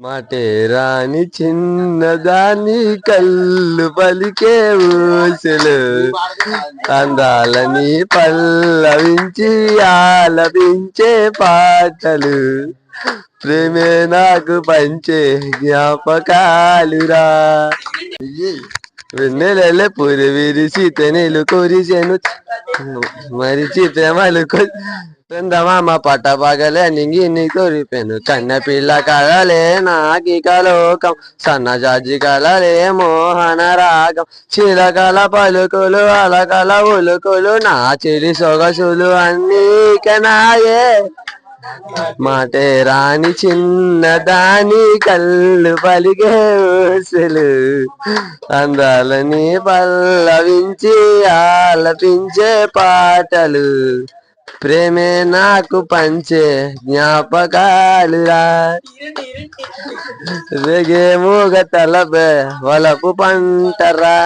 మాటే రాని చిన్నదాని కళ్ళు పలికే ఊసలు. అందాలని పల్లవించి ఆలపించే పాటలు. ప్రేమే నాకు పంచే జ్ఞాపకాలురా. వెన్నెలే పురి విరిసి తెనెలు కొరిసెను. మరిచి ప్రేమలు పెందమామ పట్ట పగలే నింగి నీ కొరిపెను కన్న పిల్ల కలలే నాకి కలోకం. సన్న కలలే మోహన రాగం. చిలకల పలుకులు అలకల ఉలుకులు నా చిరి సొగసులు అన్నీ కనాయే మాటే రాని చిన్నదాని కళ్ళు పలిగే ఊసులు. అందాలని పల్లవించి ఆలపించే పాటలు. ప్రేమే నాకు పంచే జ్ఞాపకాలురా. రేగే మూగ తలబే వలపు పంటరా.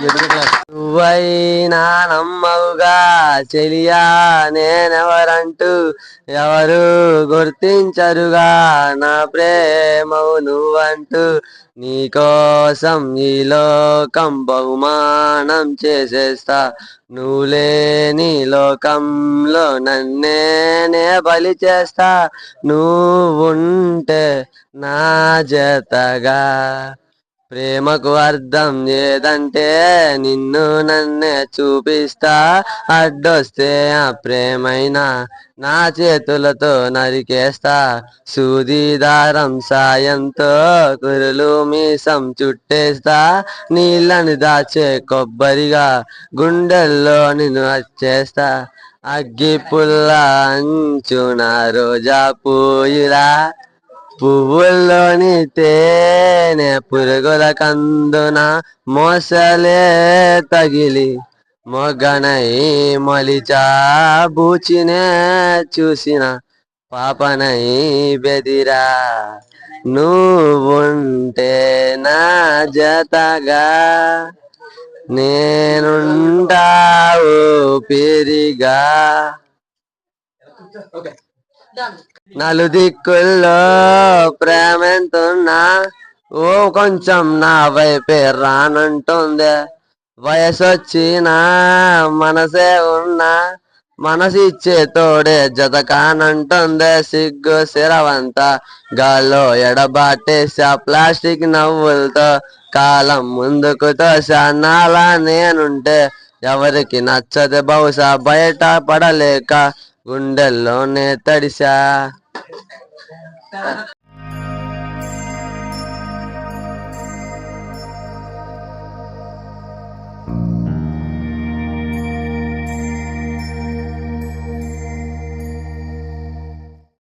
నువ్వైనా నమ్మవుగా చెలియా నేనెవరంటూ ఎవరు గుర్తించరుగా. నా ప్రేమవు నువ్వంటూ నీకోసం ఈ లోకం బహుమానం చేసేస్తా. నువ్వు లేని లోకంలో నన్నేనే బలి చేస్తా. నువ్వుంటే నా జతగా. ప్రేమకు అర్థం ఏదంటే నిన్ను నన్నే చూపిస్తా. అడ్డొస్తే ఆ ప్రేమైనా నా చేతులతో నరికేస్తా. సూదిదారం సాయంతో కురులు మీసం చుట్టేస్తా. నీళ్ళని దాచే కొబ్బరిగా గుండెల్లో నిన్ను వచ్చేస్తా అగ్గి పుల్ల అంచున రోజా పూయిరా. పువ్వుల్లోని తేనె పురుగుల కందున మోసలే తగిలి మొగనై మొలిచా బూచినే చూసిన పాపనై బెదిరా. నువ్వుంటే నా జతగా నేనుంటావు పెరిగా. నలుదిక్కుల్లో ప్రేమెంతున్నా ఓ కొంచెం నా వైపే రానంటుంది. వయసొచ్చిన మనసే ఉన్నా మనసిచ్చే తోడే జతకానంటుంది. సిగ్గు సిరవంత గాల్లో ఎడబాటేసా ప్లాస్టిక్ నవ్వులతో కాలం ముందుకు తోసా నాలా నేనుంటే ఎవరికి నచ్చదు బహుశా బయట పడలేక గుండెల్లోనే తడిసా